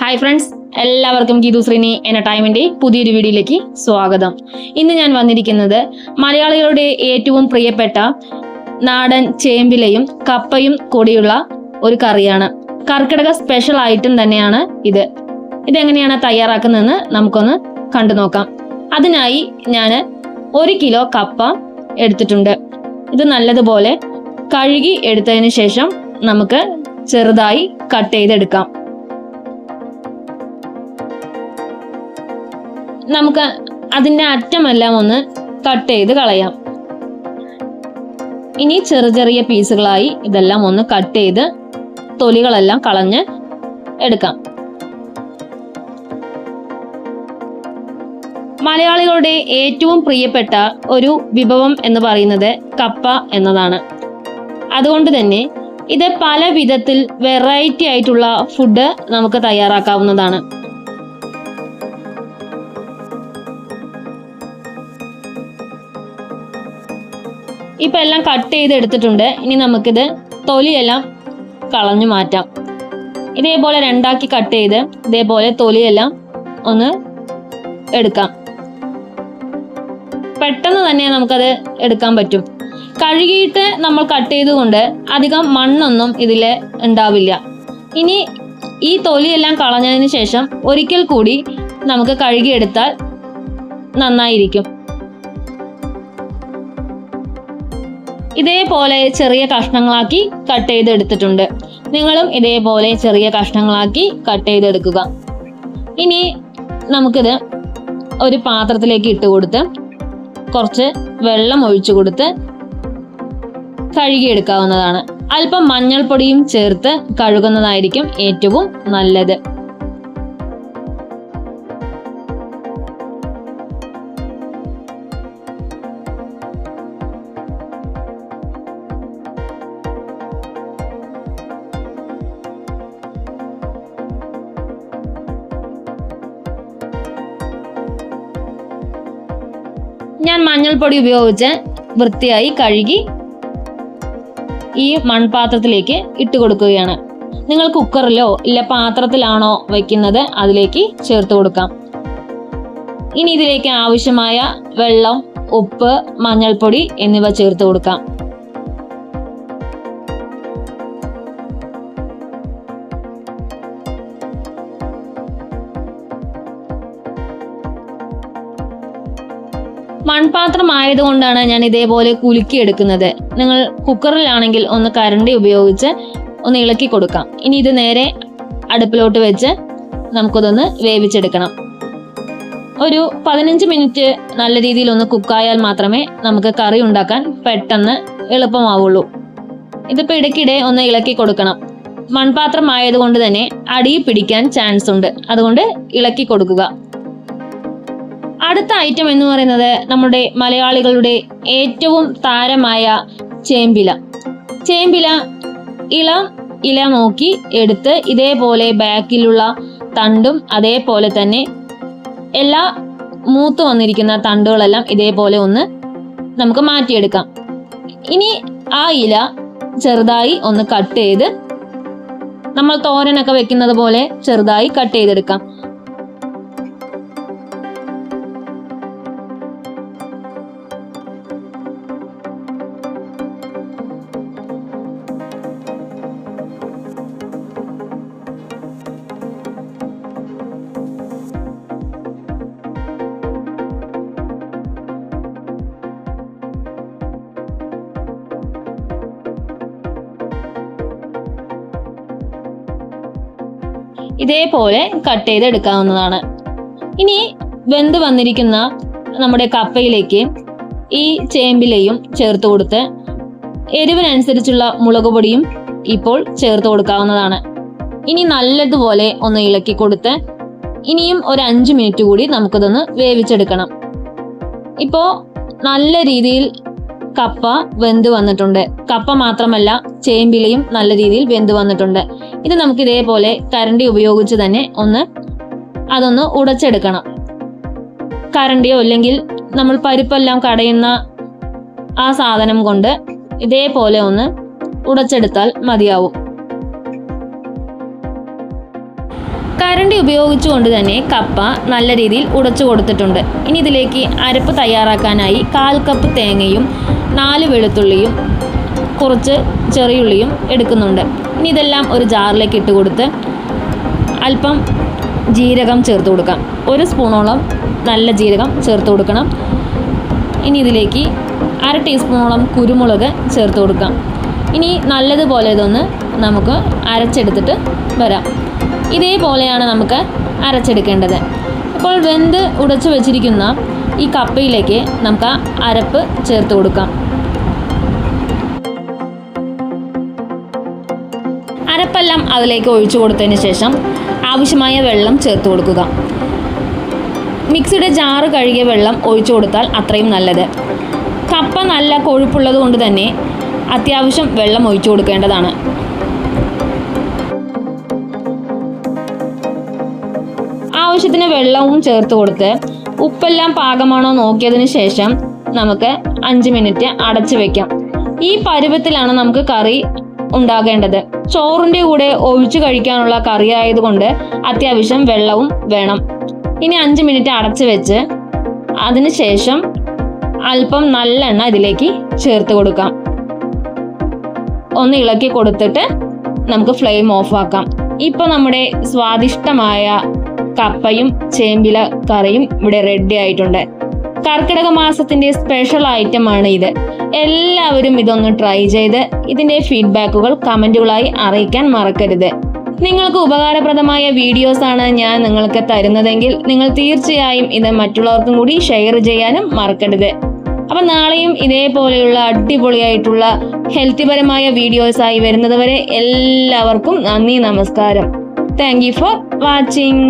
Hi friends എല്ലാവർക്കും ഗീതു ശ്രീനി ടൈമിന്റെ പുതിയൊരു വീഡിയോയിലേക്ക് സ്വാഗതം. ഇന്ന് ഞാൻ വന്നിരിക്കുന്നത് മലയാളികളുടെ ഏറ്റവും പ്രിയപ്പെട്ട നാടൻ ചേമ്പിലയും കപ്പയും കൂടിയുള്ള ഒരു കറിയാണ്. കർക്കിടക സ്പെഷ്യൽ ഐറ്റം തന്നെയാണ് ഇത്. ഇതെങ്ങനെയാണ് തയ്യാറാക്കുന്നതെന്ന് നമുക്കൊന്ന് കണ്ടു നോക്കാം. അതിനായി ഞാൻ ഒരു കിലോ കപ്പ എടുത്തിട്ടുണ്ട്. ഇത് നല്ലതുപോലെ കഴുകി എടുത്തതിന് ശേഷം നമുക്ക് ചെറുതായി കട്ട് ചെയ്തെടുക്കാം. നമുക്ക് അതിന്റെ അറ്റമെല്ലാം ഒന്ന് കട്ട് ചെയ്ത് കളയാം. ഇനി ചെറിയ ചെറിയ പീസുകളായി ഇതെല്ലാം ഒന്ന് കട്ട് ചെയ്ത് തൊലികളെല്ലാം കളഞ്ഞ് എടുക്കാം. മലയാളികളുടെ ഏറ്റവും പ്രിയപ്പെട്ട ഒരു വിഭവം എന്ന് പറയുന്നത് കപ്പ എന്നതാണ്. അതുകൊണ്ട് തന്നെ ഇത് പല വിധത്തിൽ വെറൈറ്റി ആയിട്ടുള്ള ഫുഡ് നമുക്ക് തയ്യാറാക്കാവുന്നതാണ്. ഇപ്പൊ എല്ലാം കട്ട് ചെയ്ത് എടുത്തിട്ടുണ്ട്. ഇനി നമുക്കിത് തൊലിയെല്ലാം കളഞ്ഞു മാറ്റാം. ഇതേപോലെ രണ്ടാക്കി കട്ട് ചെയ്ത് ഇതേപോലെ തൊലിയെല്ലാം ഒന്ന് എടുക്കാം. പെട്ടെന്ന് തന്നെ നമുക്കത് എടുക്കാൻ പറ്റും. കഴുകിയിട്ട് നമ്മൾ കട്ട് ചെയ്തുകൊണ്ട് അധികം മണ്ണൊന്നും ഇതിൽ ഉണ്ടാവില്ല. ഇനി ഈ തൊലിയെല്ലാം കളഞ്ഞതിന് ശേഷം ഒരിക്കൽ കൂടി നമുക്ക് കഴുകിയെടുത്താൽ നന്നായിരിക്കും. ഇതേപോലെ ചെറിയ കഷ്ണങ്ങളാക്കി കട്ട് ചെയ്തെടുത്തിട്ടുണ്ട്. നിങ്ങളും ഇതേപോലെ ചെറിയ കഷ്ണങ്ങളാക്കി കട്ട് ചെയ്തെടുക്കുക. ഇനി നമുക്കിത് ഒരു പാത്രത്തിലേക്ക് ഇട്ട് കൊടുത്ത് കുറച്ച് വെള്ളം ഒഴിച്ചു കൊടുത്ത് കഴുകിയെടുക്കാവുന്നതാണ്. അല്പം മഞ്ഞൾപ്പൊടിയും ചേർത്ത് കഴുകുന്നതായിരിക്കും ഏറ്റവും നല്ലത്. ഞാൻ മഞ്ഞൾപ്പൊടി ഉപയോഗിച്ച് വൃത്തിയായി കഴുകി ഈ മൺപാത്രത്തിലേക്ക് ഇട്ട് കൊടുക്കുകയാണ്. നിങ്ങൾ കുക്കറിലോ ഇല്ല പാത്രത്തിലാണോ വെക്കുന്നത് അതിലേക്ക് ചേർത്ത് കൊടുക്കാം. ഇനി ഇതിലേക്ക് ആവശ്യമായ വെള്ളം ഉപ്പ് മഞ്ഞൾപ്പൊടി എന്നിവ ചേർത്ത് കൊടുക്കാം. മൺപാത്രം ആയതുകൊണ്ടാണ് ഞാൻ ഇതേപോലെ കുലുക്കി എടുക്കുന്നത് നിങ്ങൾ കുക്കറിലാണെങ്കിൽ ഒന്ന് കരണ്ടി ഉപയോഗിച്ച് ഒന്ന് ഇളക്കി കൊടുക്കാം. ഇനി ഇത് നേരെ അടുപ്പിലോട്ട് വെച്ച് നമുക്കതൊന്ന് വേവിച്ചെടുക്കണം. ഒരു പതിനഞ്ച് മിനിറ്റ് നല്ല രീതിയിൽ ഒന്ന് കുക്കായാൽ മാത്രമേ നമുക്ക് കറി ഉണ്ടാക്കാൻ പെട്ടെന്ന് എളുപ്പമാവുള്ളൂ. ഇതിപ്പോൾ ഇടയ്ക്കിടെ ഒന്ന് ഇളക്കി കൊടുക്കണം. മൺപാത്രം ആയതുകൊണ്ട് തന്നെ അടിയിൽ പിടിക്കാൻ ചാൻസ് ഉണ്ട് അതുകൊണ്ട് ഇളക്കി കൊടുക്കുക. അടുത്ത ഐറ്റം എന്ന് പറയുന്നത് നമ്മുടെ മലയാളികളുടെ ഏറ്റവും താരമായ ചേമ്പില. ചേമ്പില ഇല ഇല നോക്കി എടുത്ത് ഇതേപോലെ ബാക്കിലുള്ള തണ്ടും അതേപോലെ തന്നെ എല്ലാ മൂത്ത് വന്നിരിക്കുന്ന തണ്ടുകളെല്ലാം ഇതേപോലെ ഒന്ന് നമുക്ക് മാറ്റിയെടുക്കാം. ഇനി ആ ഇല ചെറുതായി ഒന്ന് കട്ട് ചെയ്ത് നമ്മൾ തോരനൊക്കെ വെക്കുന്നത് പോലെ ചെറുതായി കട്ട് ചെയ്തെടുക്കാം. ഇതേപോലെ കട്ട് ചെയ്ത് എടുക്കാവുന്നതാണ് ഇനി വെന്ത് വന്നിരിക്കുന്ന നമ്മുടെ കപ്പയിലേക്ക് ഈ ചേമ്പിലയും ചേർത്ത് കൊടുത്ത് എരിവിനനുസരിച്ചുള്ള മുളക് പൊടിയും ഇപ്പോൾ ചേർത്ത് കൊടുക്കാവുന്നതാണ്. ഇനി നല്ലതുപോലെ ഒന്ന് ഇളക്കി കൊടുത്ത് ഇനിയും ഒരു അഞ്ച് മിനിറ്റ് കൂടി നമുക്കിതൊന്ന് വേവിച്ചെടുക്കണം. ഇപ്പോൾ നല്ല രീതിയിൽ കപ്പ വെന്ത് വന്നിട്ടുണ്ട്. കപ്പ മാത്രമല്ല ചേമ്പിലയും നല്ല രീതിയിൽ വെന്ത് വന്നിട്ടുണ്ട്. ഇത് നമുക്ക് ഇതേപോലെ കരണ്ടി ഉപയോഗിച്ച് തന്നെ ഒന്ന് അതൊന്ന് ഉടച്ചെടുക്കണം. കരണ്ടിയോ അല്ലെങ്കിൽ നമ്മൾ പരിപ്പെല്ലാം കടയുന്ന ആ സാധനം കൊണ്ട് ഇതേപോലെ ഒന്ന് ഉടച്ചെടുത്താൽ മതിയാവും. കരണ്ടി ഉപയോഗിച്ചുകൊണ്ട് തന്നെ കപ്പ നല്ല രീതിയിൽ ഉടച്ചു കൊടുത്തിട്ടുണ്ട്. ഇനി ഇതിലേക്ക് അരപ്പ് തയ്യാറാക്കാനായി കാൽ കപ്പ് തേങ്ങയും നാല് വെളുത്തുള്ളിയും കുറച്ച് ചെറിയുള്ളിയും എടുക്കുന്നുണ്ട്. ഇനി ഇതെല്ലാം ഒരു ജാറിലേക്ക് ഇട്ട് കൊടുത്ത് അല്പം ജീരകം ചേർത്ത് കൊടുക്കാം. ഒരു സ്പൂണോളം നല്ല ജീരകം ചേർത്ത് കൊടുക്കണം. ഇനി ഇതിലേക്ക് അര ടീസ്പൂണോളം കുരുമുളക് ചേർത്ത് കൊടുക്കാം. ഇനി നല്ലതുപോലെ ഇതൊന്ന് നമുക്ക് അരച്ചെടുത്തിട്ട് വരാം. ഇതേപോലെയാണ് നമുക്ക് അരച്ചെടുക്കേണ്ടത്. ഇപ്പോൾ വെന്ത് ഉടച്ചു വെച്ചിരിക്കുന്ന ഈ കപ്പയിലേക്ക് നമുക്ക് അരപ്പ് ചേർത്ത് കൊടുക്കാം. അരപ്പെല്ലാം അതിലേക്ക് ഒഴിച്ചു കൊടുത്തതിന് ശേഷം ആവശ്യമായ വെള്ളം ചേർത്ത് കൊടുക്കുക. മിക്സിയുടെ ജാറ് കഴുകിയ വെള്ളം ഒഴിച്ചു കൊടുത്താൽ അത്രയും നല്ലത്. കപ്പ നല്ല കൊഴുപ്പുള്ളത് കൊണ്ട് തന്നെ അത്യാവശ്യം വെള്ളം ഒഴിച്ചു കൊടുക്കേണ്ടതാണ്. ആവശ്യത്തിന് വെള്ളവും ചേർത്ത് കൊടുത്ത് ഉപ്പെല്ലാം പാകമാണോ നോക്കിയതിന് ശേഷം നമുക്ക് അഞ്ച് മിനിറ്റ് അടച്ചു വെക്കാം. ഈ പരുവത്തിലാണ് നമുക്ക് കറി ഉണ്ടാകേണ്ടത്. ചോറിന്റെ കൂടെ ഒഴിച്ചു കഴിക്കാനുള്ള കറി ആയതുകൊണ്ട് അത്യാവശ്യം വെള്ളവും വേണം. ഇനി അഞ്ച് മിനിറ്റ് അടച്ചു വെച്ച് അതിനുശേഷം അല്പം നല്ലെണ്ണ ഇതിലേക്ക് ചേർത്ത് കൊടുക്കാം. ഒന്ന് ഇളക്കി കൊടുത്തിട്ട് നമുക്ക് ഫ്ലെയിം ഓഫ് ആക്കാം ഇപ്പൊ നമ്മുടെ സ്വാദിഷ്ടമായ കപ്പയും ചേമ്പില കറിയും ഇവിടെ റെഡി ആയിട്ടുണ്ട്. കർക്കിടക മാസത്തിന്റെ സ്പെഷ്യൽ ഐറ്റം ആണ് ഇത്. എല്ലാവരും ഇതൊന്ന് ട്രൈ ചെയ്ത് ഇതിന്റെ ഫീഡ്ബാക്കുകൾ കമന്റുകളായി അറിയിക്കാൻ മറക്കരുത്. നിങ്ങൾക്ക് ഉപകാരപ്രദമായ വീഡിയോസ് ആണ് ഞാൻ നിങ്ങൾക്ക് തരുന്നതെങ്കിൽ നിങ്ങൾ തീർച്ചയായും ഇത് മറ്റുള്ളവർക്കും കൂടി ഷെയർ ചെയ്യാനും മറക്കരുത്. അപ്പം നാളെയും ഇതേപോലെയുള്ള അടിപൊളിയായിട്ടുള്ള ഹെൽത്തിപരമായ വീഡിയോസായി വരുന്നത് വരെ എല്ലാവർക്കും നന്ദി നമസ്കാരം. Thank you for watching